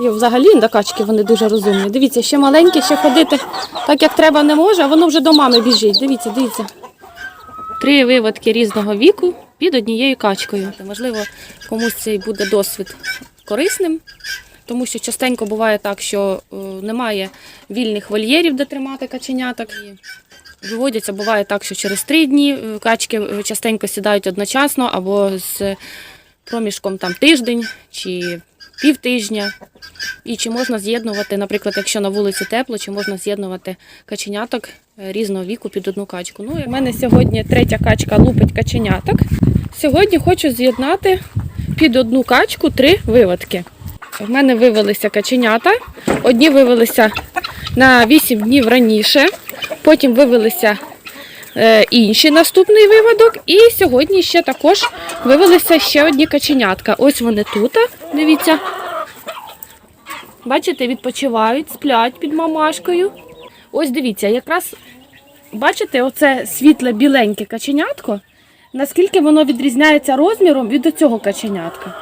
І взагалі до качки вони дуже розумні. Дивіться, ще маленькі, ще ходити так, як треба, не може, а воно вже до мами біжить. Дивіться, дивіться. Три виводки різного віку під однією качкою. Можливо, комусь цей буде досвід корисним, тому що частенько буває так, що е, немає вільних вольєрів, де тримати каченяток. Виводяться, буває так, що через три дні е, качки е, частенько сідають одночасно або з проміжком там тиждень чи півтижня. І чи можна з'єднувати, наприклад, якщо на вулиці тепло, чи можна з'єднувати каченяток е, різного віку під одну качку. Ну, в мене сьогодні третя качка лупить каченяток. Сьогодні хочу з'єднати під одну качку три виводки. В мене вивелися каченята. Одні вивелися на 8 днів раніше, потім вивелися е, інші наступний виводок. І сьогодні ще також вивелися ще одні каченятка. Ось вони тут. Дивіться. Бачите, відпочивають, сплять під мамашкою. Ось дивіться, якраз бачите, оце світле біленьке каченятко, наскільки воно відрізняється розміром від цього каченятка.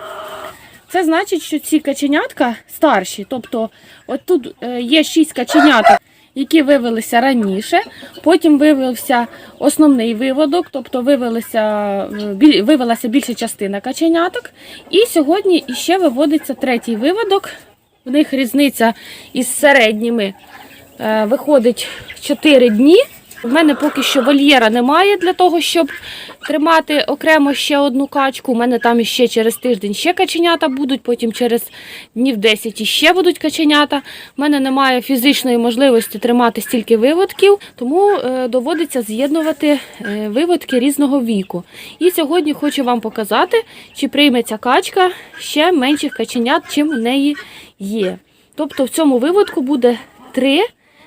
Це значить, що ці каченятка старші. Тобто, от тут е, є шість каченяток, які вивелися раніше. Потім вивився основний виводок, тобто вивелися, вивелася більша частина каченяток. І сьогодні ще виводиться третій виводок. В них різниця із середніми е, виходить 4 дні. У мене поки що вольєра немає для того, щоб тримати окремо ще одну качку. У мене там іще через тиждень ще каченята будуть, потім через днів 10 іще будуть каченята. У мене немає фізичної можливості тримати стільки виводків, тому е, доводиться з'єднувати е, виводки різного віку. І сьогодні хочу вам показати, чи прийме ця качка ще менших каченят, чим у неї є. Тобто в цьому виводку буде три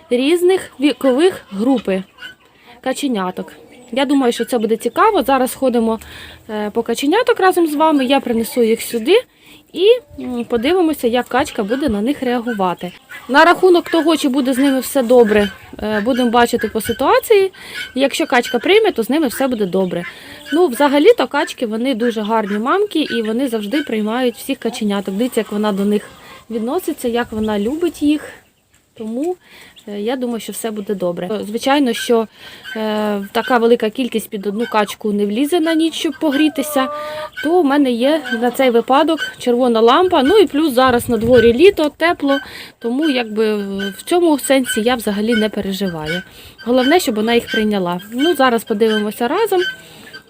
різних вікових групи каченяток. Я думаю, що це буде цікаво. Зараз ходимо е, по каченяток разом з вами. Я принесу їх сюди і подивимося, як качка буде на них реагувати. На рахунок того, чи буде з ними все добре, е, будемо бачити по ситуації. Якщо качка прийме, то з ними все буде добре. Ну, взагалі-то качки вони дуже гарні мамки і вони завжди приймають всіх каченяток. Дивіться, як вона до них відноситься, як вона любить їх. Тому я думаю, що все буде добре. Е, Звичайно, що е, така велика кількість під одну качку не влізе на ніч, щоб погрітися, то в мене є на цей випадок червона лампа. Ну і плюс зараз на дворі літо, тепло, тому якби в цьому сенсі я взагалі не переживаю. Головне, щоб вона їх прийняла. Ну, зараз подивимося разом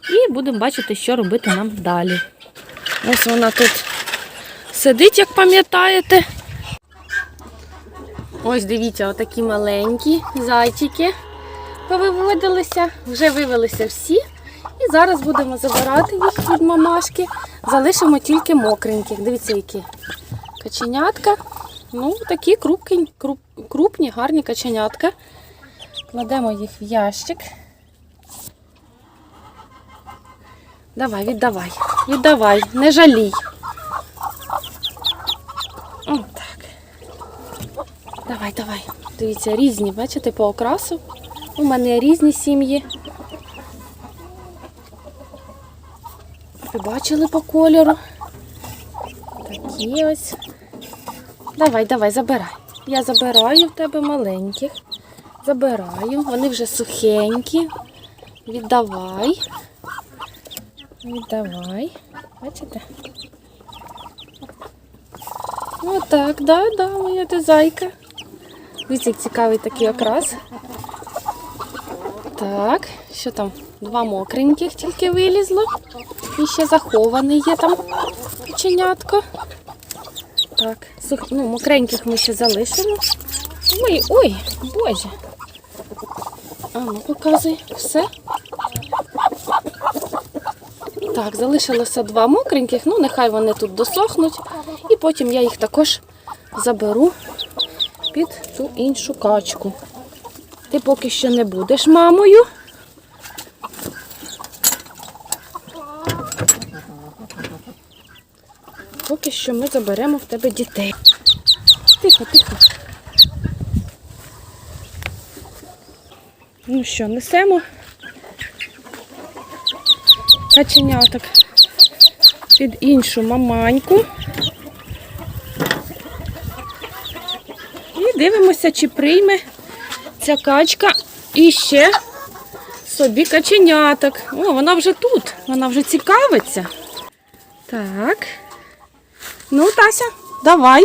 і будемо бачити, що робити нам далі. Ось вона тут сидить, як пам'ятаєте. Ось дивіться, отакі маленькі зайчики повиводилися, вже вивелися всі. І зараз будемо забирати їх від мамашки. Залишимо тільки мокреньких. Дивіться, які каченятка. Ну, такі крупні, крупні, гарні каченятка. Кладемо їх в ящик. Давай, віддавай, віддавай, не жалій. О, так. Давай, давай. Дивіться, різні, бачите, по окрасу. У мене різні сім'ї. Ви бачили по кольору. Такі ось. Давай, давай, забирай. Я забираю в тебе маленьких. Забираю. Вони вже сухенькі. Віддавай. Віддавай. Бачите? Отак, да, да, моя ти зайка. Дивіться, як цікавий такий окрас. Так, що там? Два мокреньких тільки вилізло. І ще захований є там печенятко. Так, сух... ну, мокреньких ми ще залишимо. Ой, ой, боже. А ну показуй, все. Так, залишилося два мокреньких, ну нехай вони тут досохнуть. І потім я їх також заберу під ту іншу качку. Ти поки що не будеш мамою. Поки що ми заберемо в тебе дітей. Тихо, тихо. Ну що, несемо каченяток під іншу маманьку. Дивимося, чи прийме ця качка і ще собі каченяток. О, вона вже тут, вона вже цікавиться. Так. Ну, Тася, давай.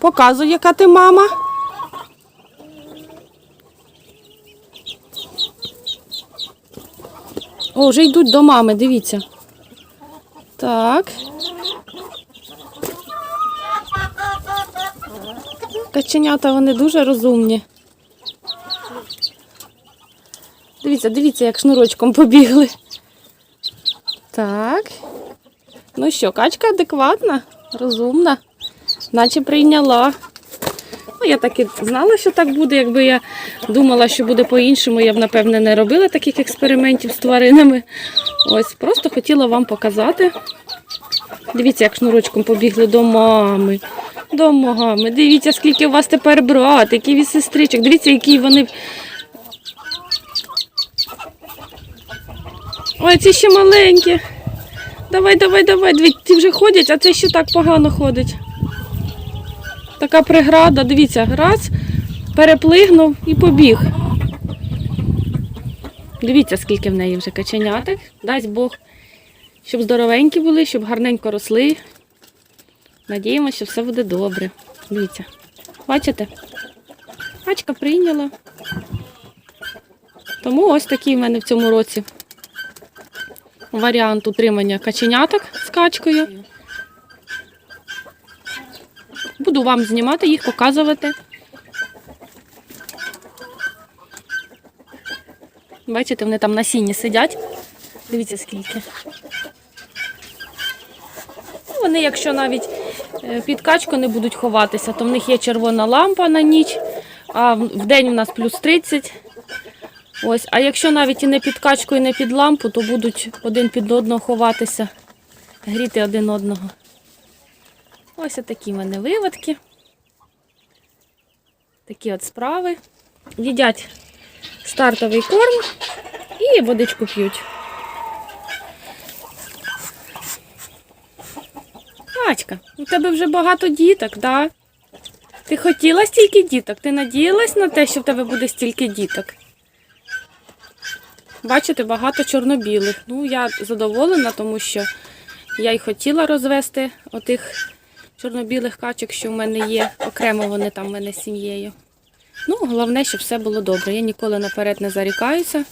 Показуй, яка ти мама. О, вже йдуть до мами, дивіться. Так. Каченята вони дуже розумні. Дивіться, дивіться, як шнурочком побігли. Так. Ну що, качка адекватна, розумна, наче прийняла. Ну, я так і знала, що так буде. Якби я думала, що буде по-іншому, я б, напевне, не робила таких експериментів з тваринами. Ось, просто хотіла вам показати. Дивіться, як шнурочком побігли до мами. До мами. Дивіться, скільки у вас тепер братиків і сестричок. Дивіться, які вони. Ой, ці ще маленькі. Давай, давай, давай. Дивіться, ті вже ходять, а це ще так погано ходить. Така преграда, дивіться, раз, переплигнув і побіг. Дивіться, скільки в неї вже каченяток. Дасть Бог, щоб здоровенькі були, щоб гарненько росли. Надіємося, що все буде добре. Дивіться. Бачите? Качка прийняла. Тому ось такий в мене в цьому році варіант утримання каченяток з качкою. Буду вам знімати їх, показувати. Бачите, вони там на сіні сидять. Дивіться скільки. Ну, Вони, якщо навіть під качку не будуть ховатися, то в них є червона лампа на ніч, а в в день у нас плюс 30. Ось, а якщо навіть і не під качку, і не під лампу, то будуть один під одного ховатися, гріти один одного. Ось такі в мене виводки. Такі от справи. Їдять стартовий корм і водичку п'ють. Качка, у тебе вже багато діток, да? Ти хотіла стільки діток? Ти надіялась на те, що в тебе буде стільки діток? Бачите, багато чорно-білих. Ну, я задоволена, тому що я й хотіла розвести отих чорно-білих качок, що в мене є. Окремо вони там в мене з сім'єю. Ну, головне, щоб все було добре. Я ніколи наперед не зарікаюся.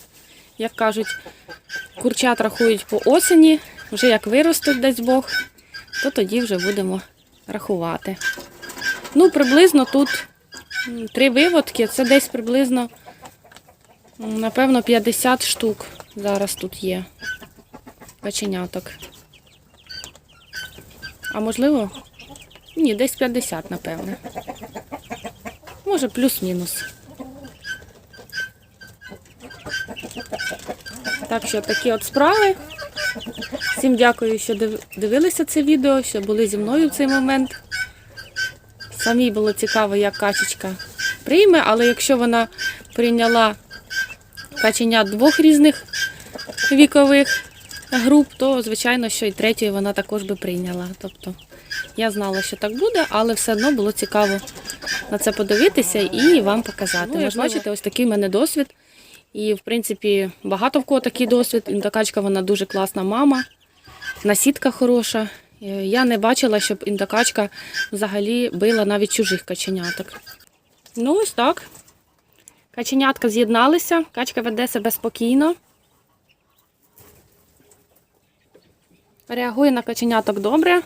Як кажуть, курчат рахують по осені, вже як виростуть, дасть Бог, то тоді вже будемо рахувати. Ну, приблизно тут три виводки, це десь приблизно, напевно, 50 штук зараз тут є каченяток. А можливо, ні, десь 50, напевне. Може, плюс-мінус. Так що такі от справи. Всім дякую, що дивилися це відео, що були зі мною в цей момент. Самій було цікаво, як качечка прийме, але якщо вона прийняла каченят двох різних вікових груп, то звичайно, що і третьої вона також би прийняла. Тобто я знала, що так буде, але все одно було цікаво на це подивитися і вам показати. Ну, як бачите, ось такий в мене досвід. І, в принципі, багато в кого такий досвід. Індокачка вона дуже класна мама, насідка хороша. Е, Я не бачила, щоб індокачка взагалі била навіть чужих каченяток. Ну, ось так. Каченятка з'єдналися, качка веде себе спокійно. Реагує на каченяток добре.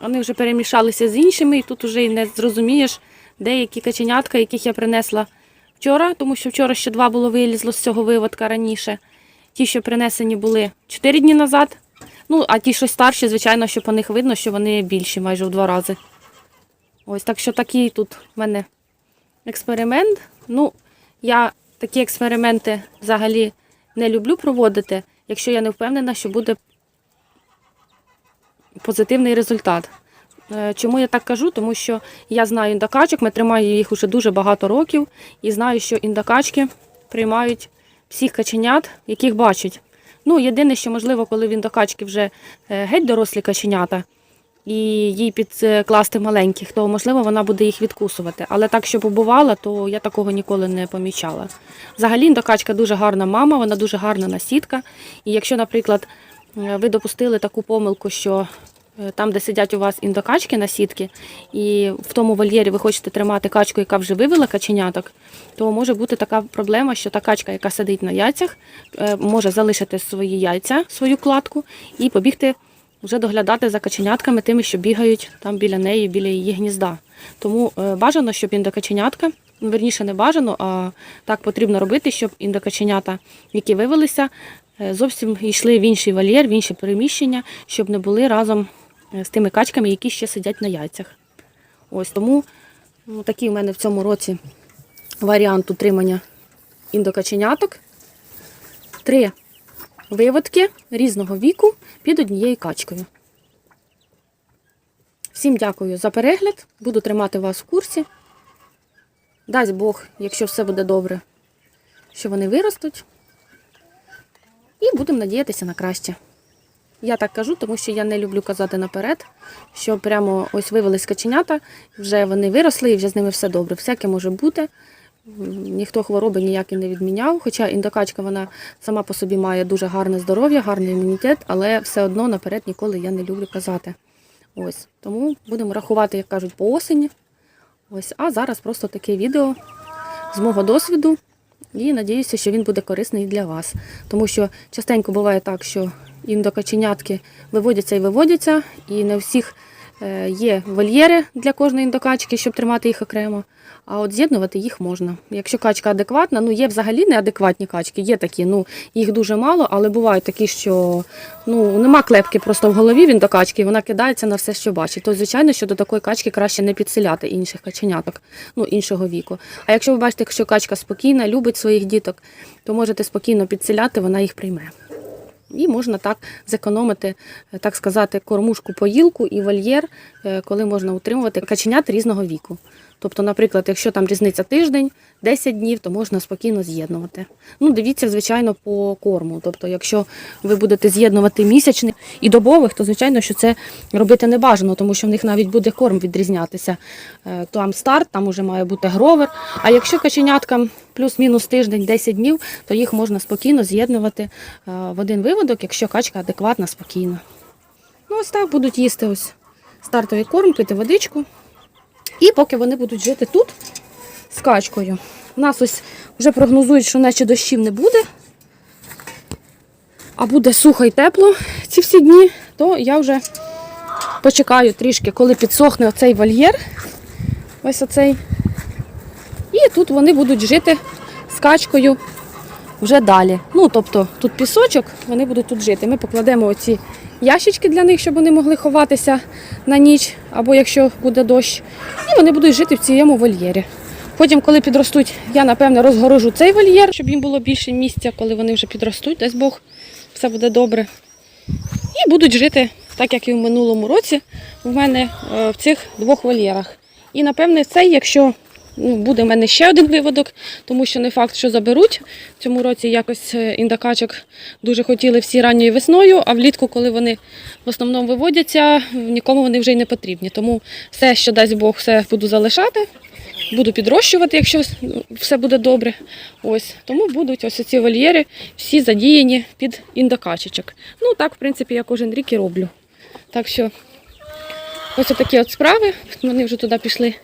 Вони вже перемішалися з іншими, і тут вже й не зрозумієш, деякі каченятка, яких я принесла вчора, тому що вчора ще два було вилізло з цього виводка раніше. Ті, що принесені були 4 дні назад. Ну, а ті, що старші, звичайно, що по них видно, що вони більші майже в два рази. Ось так що такий тут в мене експеримент. Ну, я такі експерименти взагалі не люблю проводити, якщо я не впевнена, що буде позитивний результат. Е, Чому я так кажу? Тому що я знаю індокачок, ми тримаємо їх уже дуже багато років, і знаю, що індокачки приймають всіх каченят, яких бачать. Ну, єдине, що можливо, коли він до качки вже е, геть дорослі каченята, і їй підкласти маленьких, то можливо вона буде їх відкусувати. Але так, що побувала, то я такого ніколи не помічала. Взагалі індокачка дуже гарна мама, вона дуже гарна насідка. І якщо, наприклад, е, ви допустили таку помилку, що е, там, де сидять у вас індокачки на сітки, і в тому вольєрі ви хочете тримати качку, яка вже вивела каченяток, то може бути така проблема, що та качка, яка сидить на яйцях, е, може залишити свої яйця, свою кладку і побігти вже доглядати за каченятками тими, що бігають там біля неї, біля її гнізда. Тому е, бажано, щоб індокаченятка, ну, верніше не бажано, а так потрібно робити, щоб індокаченята, які вивелися, е, зовсім йшли в інший вольєр, в інші переміщення, щоб не були разом е, з тими качками, які ще сидять на яйцях. Ось тому ну, такий у мене в цьому році варіант утримання індокаченяток. Три виводки різного віку під однією качкою. Всім дякую за перегляд. Буду тримати вас в курсі. Дасть Бог, якщо все буде добре, що вони виростуть. І будемо надіятися на краще. Я так кажу, тому що я не люблю казати наперед, що прямо ось вивелись каченята, вже вони виросли і вже з ними все добре. Всяке може бути. Ніхто хвороби ніякі не відміняв. Хоча індокачка вона сама по собі має дуже гарне здоров'я, гарний імунітет, але все одно наперед ніколи я не люблю казати. Ось тому будемо рахувати, як кажуть, по осені. Ось, а зараз просто таке відео з мого досвіду. І надіюся, що він буде корисний для вас. Тому що частенько буває так, що індокаченятки виводяться і виводяться, і не всіх е, є вольєри для кожної індокачки, щоб тримати їх окремо. А от з'єднувати їх можна. Якщо качка адекватна, ну є взагалі неадекватні качки, є такі, ну їх дуже мало, але бувають такі, що ну нема клепки просто в голові він до качки, і вона кидається на все, що бачить. То звичайно, що до такої качки краще не підселяти інших каченяток, ну іншого віку. А якщо ви бачите, що качка спокійна, любить своїх діток, то можете спокійно підселяти, вона їх прийме. І можна так зекономити, е, так сказати, кормушку, поїлку і вольєр, е, коли можна утримувати каченят різного віку. Тобто, наприклад, якщо там різниця тиждень, 10 днів, то можна спокійно з'єднувати. Ну, дивіться, звичайно, по корму. Тобто, якщо ви будете з'єднувати місячних і добових, то звичайно, що це робити не бажано, тому що в них навіть буде корм відрізнятися. Е, Там старт, там уже має бути гровер. А якщо каченяткам плюс-мінус тиждень, 10 днів, то їх можна спокійно з'єднувати е, в один виводок, якщо качка адекватна, спокійна. Ну, ось так будуть їсти ось стартовий корм, пити водичку. І поки вони будуть жити тут з качкою. У нас ось вже прогнозують, що наче дощів не буде, а буде сухо і тепло ці всі дні, то я вже почекаю трішки, коли підсохне оцей вольєр. Ось оцей. І тут вони будуть жити з качкою вже далі. Ну, тобто тут пісочок, вони будуть тут жити. Ми покладемо оці ящички для них, щоб вони могли ховатися на ніч, або якщо буде дощ. І вони будуть жити в цьому вольєрі. Потім, коли підростуть, я напевне розгорожу цей вольєр, щоб їм було більше місця, коли вони вже підростуть, дасть Бог, все буде добре. І будуть жити, так як і в минулому році, в мене е, в цих двох вольєрах. І напевне цей, якщо ну, буде в мене ще один виводок, тому що не факт, що заберуть. В цьому році якось е, індакачок дуже хотіли всі ранньою весною, а влітку, коли вони в основному виводяться, нікому вони вже й не потрібні. Тому все, що дасть Бог, все буду залишати. Буду підрощувати, якщо все буде добре. Ось тому будуть ось ці вольєри всі задіяні під індокачечок. Ну так, в принципі, я кожен рік і роблю. Так що ось такі от справи. Вони вже туди пішли,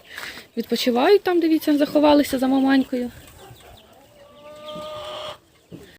відпочивають там, дивіться, заховалися за маманькою.